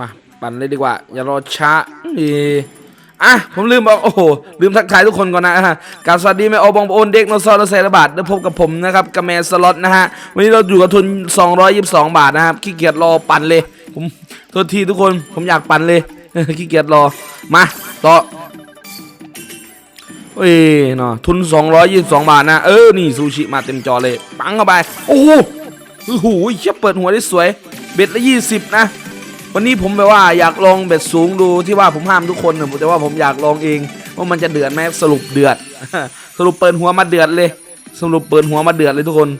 มาปั่นเลยดีกว่า อย่ารอช้านี่อะผมลืมบอกโอ้โหลืมทักทายทุกคนก่อนนะฮะการสวัสดีแม่โอบองโอนเด็กโนซอร์เซระบาทได้พบกับผมนะครับกระแมสล็อตนะฮะวันนี้เราอยู่กับทุน 222 บาทนะครับขี้เกียจรอปั่นเลย ผมโทษทีทุกคนผมอยากปั่นเลยขี้เกียจรอมาต่อเอ้ยเนาะทุน 222 บาทนะเออนี่ซูชิมาเต็มจอเลยปังเข้าไปโอ้โหโอ้โหเชี่ยเปิดหัวได้สวยเบ็ดละ 20 นะ วันนี้ผมแบบว่าอยากลองเบ็ดสูงดูที่ว่าผมห้ามทุกคนนะแต่ว่าผมอยากลองเองว่ามันจะเดือดไหมสรุปเดือด สรุปเปิดหัวมาเดือดเลย สรุปเปิดหัวมาเดือดเลยทุกคน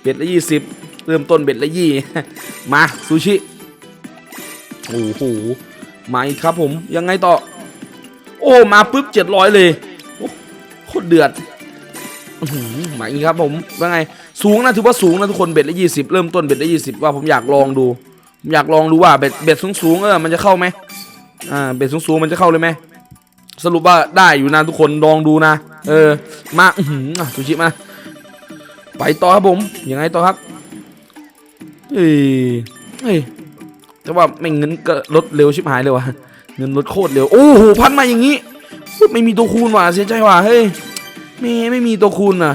เบ็ดละ20เริ่มต้นเบ็ดละยี่มาซูชิโอ้โหมาอีกครับผมยังไงต่อ โอ้มาปุ๊บเจ็ดร้อยเลยโคตรเดือดอมาอีกครับผมว่าไง สูงนะถือว่าสูงนะทุกคนเบ็ดละยี่สิบเริ่มต้นเบ็ดละยี่สิบว่าผมอยากลองดูผมอยากลองดูว่าเบ็ดเบ็ดสูงสูงเออมันจะเข้าไหมอ่าเบ็ดสูงสูงมันจะเข้าเลยไหมสรุปว่าได้อยู่นะทุกคนลองดูนะ เออ มาอื้อหืออะซูชิมา ไปต่อครับผมยังไงต่อครับเอ้ยเฮ้ยแต่ว่าไม่เงินก็ลดเร็วชิบหายเลยว่ะเงินลดโคตรเร็วโอ้โหพันมาอย่างนี้ไม่มีตัวคูณว่ะเสียใจว่ะเฮ้ยไม่ไม่มีตัวคูณอะ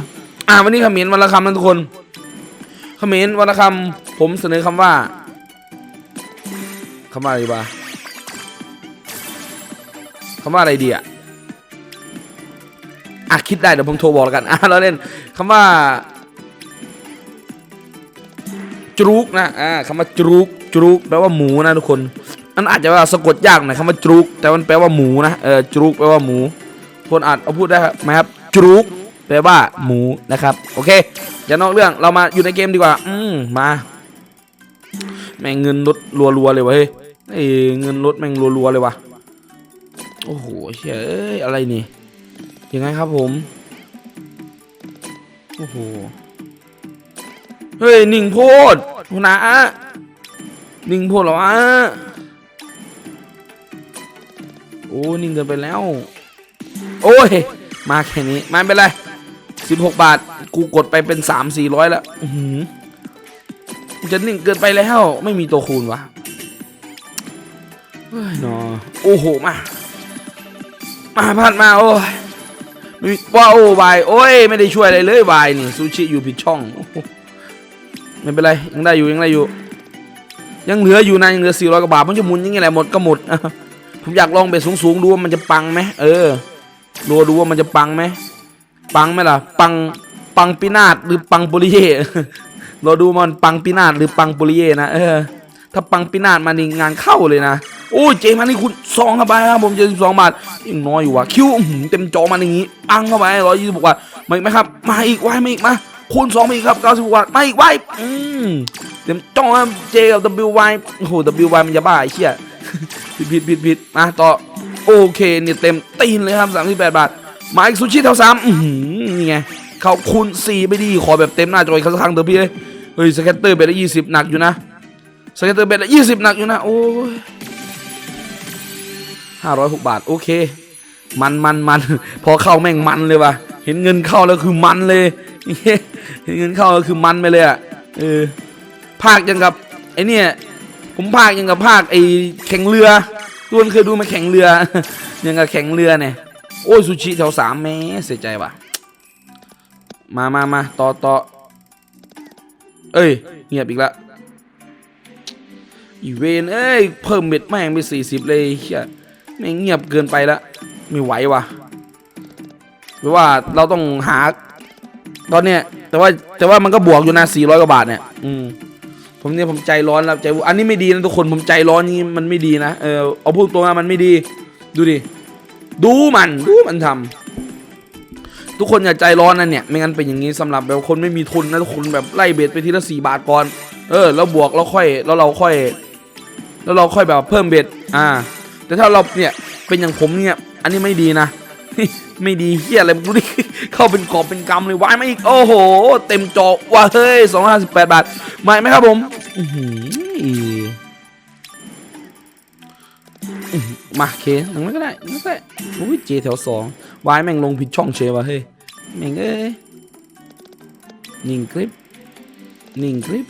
อ่าวันนี้คอมเมนต์วันละคำนะทุกคนคอมเมนต์วันละคำผมเสนอคำว่าคำว่าอะไรดีวะคำว่าอะไรดีอะอะคิดได้เดี๋ยวผมโทรบอกแล้วกันอะเราเล่นคำว่าจรุกนะอ่าคำว่าจรุกจรุกแปลว่าหมูนะทุกคนมันอาจจะว่าสะกดยากหน่อยคำว่าจรุกแต่มันแปลว่าหมูนะเออจรุกแปลว่าหมูคนอาจเอาพูดได้ไหมครับจรุก แปลว่าหมูนะครับ โอเค อย่านอกเรื่องเรามาอยู่ในเกมดีกว่า อืมมา แม่งเงินลดรัวๆเลยวะเฮ้ยเอ้เงินลดแม่งรัวๆเลยวะโอ้โหเฮ้ยอะไรนี่ยังไงครับผม โอ้โห เฮ้ยหนิ่งโพดหัวหนะหนิ่งโพดหรอวะโอ้นิ่งเกินไปแล้ว โอ้ย มาแค่นี้ม่เป็นไร สิบหกบาท กูกดไปเป็นสามสี่ร้อยแล้วอื้อหือมันจะนิ่งเกินไปแล้วไม่มีตัวคูณวะเฮ้ยนอโอ้โห มา มาพัดมาโอ้ยไม่มีว้าววายโอ้ย ไม่ได้ช่วยอะไรเลยวายนี่ซูชิอยู่ผิดช่องโอ้โหไม่เป็นไร ยังได้อยู่ยังได้อยู่ ยังเหลืออยู่นะยังเหลือสี่ร้อยกว่าบาทมันจะหมุนอยังไงแหละหมดก็หมดผมอยากลองเบ็ดสูงๆดูว่ามันจะปังไหมเออดูดูว่ามันจะปังไหม ปังไหมล่ะ ปัง ปังปินาศหรือปังปุริเย่เราดูมันปังปินาศหรือปังปุริเย่นะ เออ ถ้าปังปินาศมานี่งานเข้าเลยนะ โอ้ยเจมานี่คุณซองเข้าไปครับผมเจสิบสองบาทยังน้อยอยู่ว่ะคิวเต็มจอมาอย่างงี้ปังเข้าไปร้อยยี่สิบกว่ามาอีกไหมครับ มาอีกไว้มาอีกมา คูณสองมาอีกครับเก้าสิบกว่ามาอีกไว้อืมเต็มจอครับเจกับ WY โอ้โห WY มันจะบ้าไอ้เชี่ยผิดผิดผิดผิดมาต่อโอเคเนี่ยเต็มตีนเลยครับสามสิบแปดบาท มาอีกซูชิแถวสามอือหือนี่ไงเขาคูณสี่ไปดีขอแบบเต็มหน้าจออีกสักครั้งเถอะพี่เอ้ยเฮ้ยสแกตเตอร์เบ็ดละยี่สิบหนักอยู่นะสแกตเตอร์เบ็ดละยี่สิบหนักอยู่นะโอ้ยห้าร้อยหกบาทโอเค มันมันมันพอเข้าแม่งมันเลยว่ะเห็นเงินเข้าแล้วคือมันเลยเห็นเงินเข้าแล้วคือมันไปเลยอะเออภาคยังกับไอเนี่ยผมภาคยังกับภาคไอแข่งเรือทุกคนเคยดูมาแข่งเรือยังกับแข่งเรือเนี่ย โอ้ยซูชิแถวสามแม่เสียใจว่ะ มามามาต่อต่อเอ้ยเงียบอีกละอีเวนเอ้ยเพิ่มเบ็ดแม่งไปสี่สิบเลยเฮียแม่งเงียบเกินไปละไม่ไหวว่ะหรือว่าเราต้องหา ตอนเนี้ยแต่ว่าแต่ว่ามันก็บวกอยู่นะสี่ร้อยกว่าบาทเนี่ยอืมผมเนี่ยผมใจร้อนแล้วใจอันนี้ไม่ดีนะทุกคนผมใจร้อนนี่มันไม่ดีนะเออเอาพูดตรงนะมันไม่ดี ดูดิ ดูมันดูมันทำทุกคนอย่าใจร้อนนะเนี่ย ไม่งั้นเป็นอย่างนี้สำหรับแบบคนไม่มีทุนนะทุกคนแบบไล่เบ็ดไปทีละสี่บาทก่อน เออแล้วบวกแล้วค่อยแล้วเราค่อย แล้วเราค่อยแบบเพิ่มเบ็ดอ่า แต่ถ้าเราเนี่ยเป็นอย่างผมเนี่ย อันนี้ไม่ดีนะไม่ดีเฮียอะไรดูดิเข้าเป็นกอบเป็นกำเลยวายมาอีก โอ้โห เต็มจอว้าเฮ้ยสองห้าสิบแปดบาทมาอีกไหมครับผม อื มาเคนังนั้นก็ได้หนังนั้นก็ได้โอ้ยเจแถวสองวายแม่งลงผิดช่องเชยวะเฮ้ยแม่งเอ้ยนิ่งคลิปนิ่งคลิป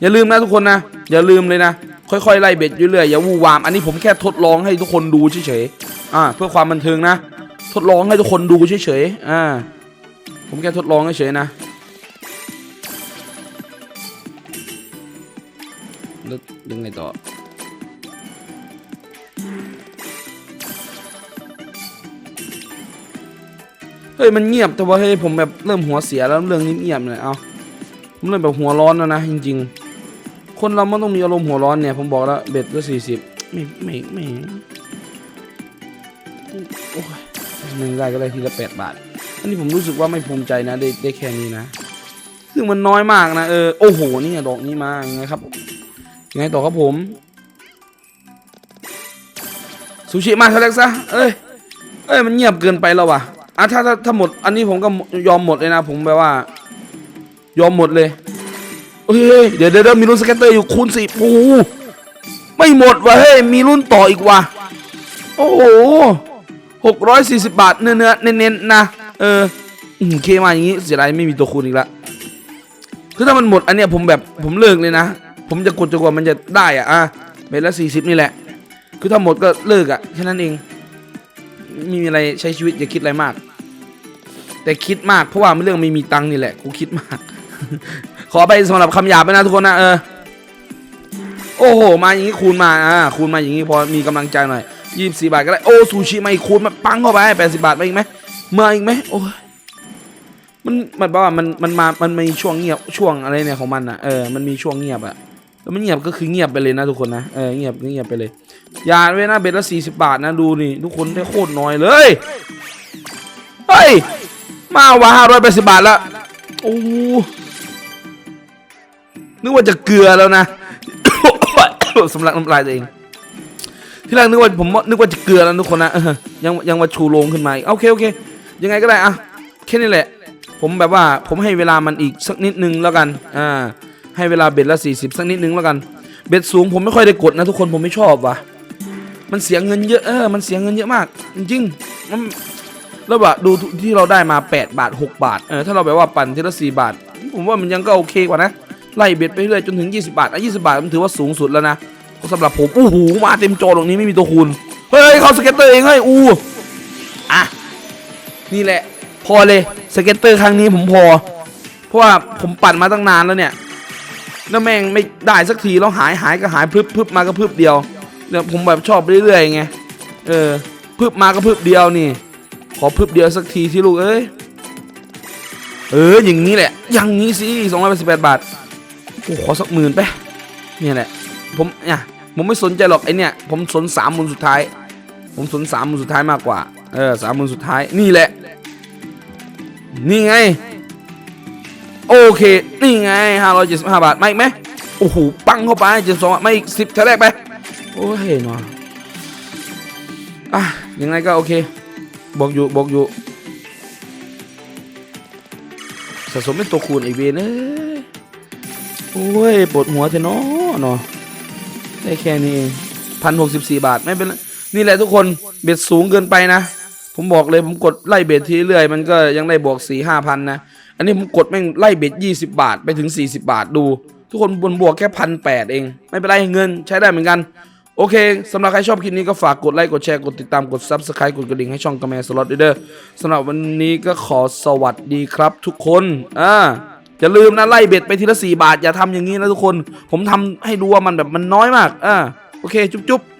อย่าลืมนะทุกคนนะ อย่าลืมเลยนะ ค่อยๆไล่เบ็ดเรื่อยๆอย่าวู่วาม อันนี้ผมแค่ทดลองให้ทุกคนดูเฉยๆอ่าเพื่อความบันเทิงนะ ทดลองให้ทุกคนดูเฉยๆอ่าผมแค่ทดลองเฉยๆนะแล้วยังไงต่อ ฮ้ยมันเงียบแต่ว่าเฮ้ยผมแบบเริ่มหัวเสียแล้วเรื่องเงียบเลยเอาผมเริ่มแบบหัวร้อนแล้วนะจริง ๆ คนเรามันต้องมีอารมณ์หัวร้อนเนี่ยผมบอกแล้วเบ็ดก็สี่สิบไม่ไม่ไม่โอ้ยหนึ่งได้ก็ได้ทีละแปดบาท อันนี้ผมรู้สึกว่าไม่ภูมิใจนะได้ได้แค่นี้นะซึ่งมันน้อยมากนะเออโอ้โหนี่ดอกนี้มายังไงครับยังไงต่อครับผมซูชิมาเทเล็กซะเอ้ยเอ้ยมันเงียบเกินไปแล้วว่ะ อะถ้าถ้าถ้าหมด อันนี้ผมก็ยอมหมดเลยนะผมแบบว่า ยอมหมดเลยเฮ้ยเดี๋ยวเดี๋ยวมีรุ่นสเก็ตเตอร์อยู่คูณสี่โอ้โหไม่หมดว่ะเฮ้ยมีรุ่นต่ออีกว่ะโอ้โหหกร้อยสี่สิบบาทเนื้อเนื้อเน้นเน้นๆนะเอออืมเคมาอย่างงี้เสียดายไม่มีตัวคูณอีกละคือถ้ามันหมดอันเนี้ยผมแบบผมเลิกเลยนะ ผมจะกดจนกว่ามันจะได้อะอะเบ็ดละสี่สิบนี่แหละ คือถ้าหมดก็เลิกอะแค่นั้นเองไม่มีอะไรใช้ชีวิตอย่าคิดอะไรมาก แต่คิดมากเพราะว่าเรื่องไม่มีตังค์นี่แหละกูคิดมาก ขอไปสำหรับคำหยาบไปนะทุกคนนะเออโอ้โหมาอย่างนี้คูณมาอ่าคูณมาอย่างนี้พอมีกำลังใจหน่อยยี่สิบสี่บาทก็ได้โอ้ซูชิมาอีกคูณมาปังเข้าไปแปดสิบาทมาอีกไหมมาอีกไหมโอ้ยมันมันบอกว่ามันมันมามันมีช่วงเงียบช่วงอะไรเนี่ยของมันอะเออมันมีช่วงเงียบอะแล้วมันเงียบก็คือเงียบไปเลยนะทุกคนนะเออเงียบเงียบไปเลยยาเว้ยนะเบ็ดละสี่สิบบาทนะดูนี่ทุกคนได้โคตรน้อยเลยเฮ้ย มาว่าห้าร้อยแปดสิบบาทแล้วโอ้นึกว่าจะเกลือแล้วนะสำลักน้ำลายตัวเอง ที่แรกนึกว่าผมนึกว่าจะเกลือแล้วทุกคนนะยังยังมาชูโรงขึ้นมาโอเคโอเค ยังไงก็ได้อะแค่นี้แหละ ผมแบบว่าผมให้เวลามันอีกสักนิดนึงแล้วกันอ่าให้เวลาเบ็ดละสี่สิบสักนิดนึงแล้วกัน เบ็ดสูงผมไม่ค่อยได้กดนะทุกคนผมไม่ชอบว่ะมันเสียเงินเยอะเออมันเสียเงินเยอะมาก จริงๆมัน แล้วแบบดูที่เราได้มา 8 บาท 6 บาทเออถ้าเราแบบว่าปั่นทีละ4บาท ผมว่ามันยังก็โอเคกว่านะไล่เบ็ดไปเรื่อยจนถึง 20 บาทอะ20 บาทมันถือว่าสูงสุดแล้วนะสำหรับผมโอ้โหมาเต็มจอตรงนี้ไม่มีตัวคูณเฮ้ยเขาสเก็ตเตอร์เองเฮ้ยอู้อะนี่แหละ พอเลยสเก็ตเตอร์ครั้งนี้ผมพอ เพราะว่าผมปั่นมาตั้งนานแล้วเนี่ยแล้วแม่งไม่ได้สักทีแล้วหายหายก็หายพึบพึบมาก็พึบเดียวเนี่ยผมแบบชอบเรื่อยๆไงเออพึบมาก็พึบเดียวนี่ ขอพึบเดียวสักทีที่ลูกเอ้ย เอออย่างนี้แหละ อย่างนี้สิสองร้อยแปดสิบแปดบาทโอ้ขอสักหมื่นไปเนี่ยแหละ ผมเนี่ยผมไม่สนใจหรอกไอเนี่ย ผมสนสามมื่นสุดท้าย ผมสนสามมื่นสุดท้ายมากกว่า เออสามมื่นสุดท้ายนี่แหละ นี่ไง โอเค นี่ไงห้าร้อยเจ็ดสิบห้าบาทไมาอีกไหมโอ้โหปังเข้าไปเจ็ดสองไม่อีกสิบเท่าแรกไป โอ้ยเนาะอะยังไงก็โอเค บอกอยู่บอกอยู่สะสมเป็นตัวคูณไอเวนเอ้ยโอ้ยปวดหัวเทนอเนาะได้แค่นี้พันหกสิบสี่บาทไม่เป็นไรนี่แหละทุกคนเบ็ดสูงเกินไปนะ ผมบอกเลยผมกดไล่เบ็ดทีเรื่อยมันก็ยังได้บวกสี่ห้าพันนะ อันนี้ผมกดแม่งไล่เบ็ดยี่สิบาทไปถึงสี่สิบาทดู ทุกคนบนบวกแค่พันแปดเอง ไม่เป็นไรเงินใช้ได้เหมือนกัน โอเคสำหรับใครชอบคลิปนี้ก็ฝากกดไลค์กดแชร์กดติดตามกด Subscribe กดกระดิ่งให้ช่องกระแมสล็อตด้วยเด้อสำหรับวันนี้ก็ขอสวัสดีครับทุกคนอ่าอย่าลืมนะไล่เบ็ดไปทีละ 4 บาท อย่าทำอย่างนี้นะทุกคน ผมทำให้ดูว่ามันแบบมันน้อยมากอ่าโอเค จุ๊บๆ